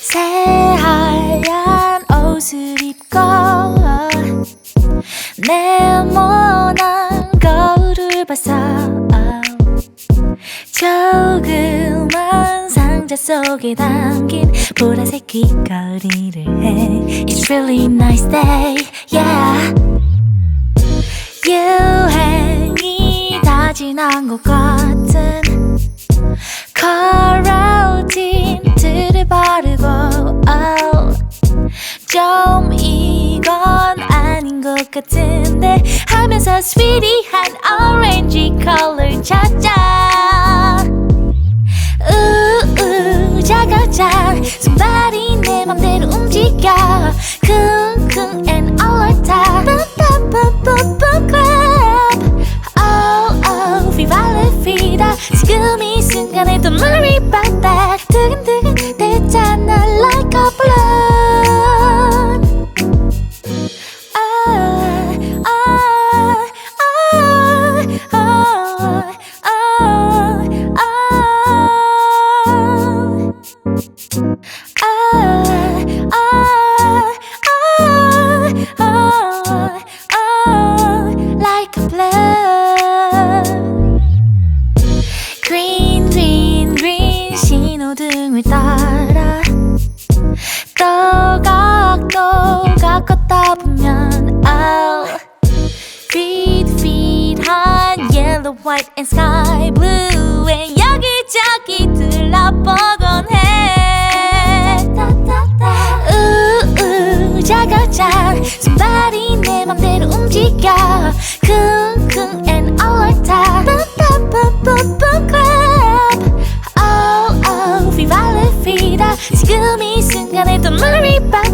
새하얀 옷을 입고 네 속에 담긴 보라색 귀걸이를 해 It's really nice day, yeah 유행이 다 지난 것 같은 컬러 틴트를 바르고 oh. 좀 이건 아닌 것 같은데 하면서 스위티한 오렌지 컬러 찾아 손발이 내 맘대로 움직여 쿵쿵 and all the time 뿜뿜뿜뿜 grab oh oh viva la vida 지금 이 순간에 don't worry about that 두근두근 한 yellow, white and sky blue and 여기저기 둘러보곤 해 우우 자가자 손발이 내 맘대로 움직여 쿵쿵 and all the time 뿜뿜뿜뿜 grab oh oh viva la vida 지금 이 순간에 don't worry about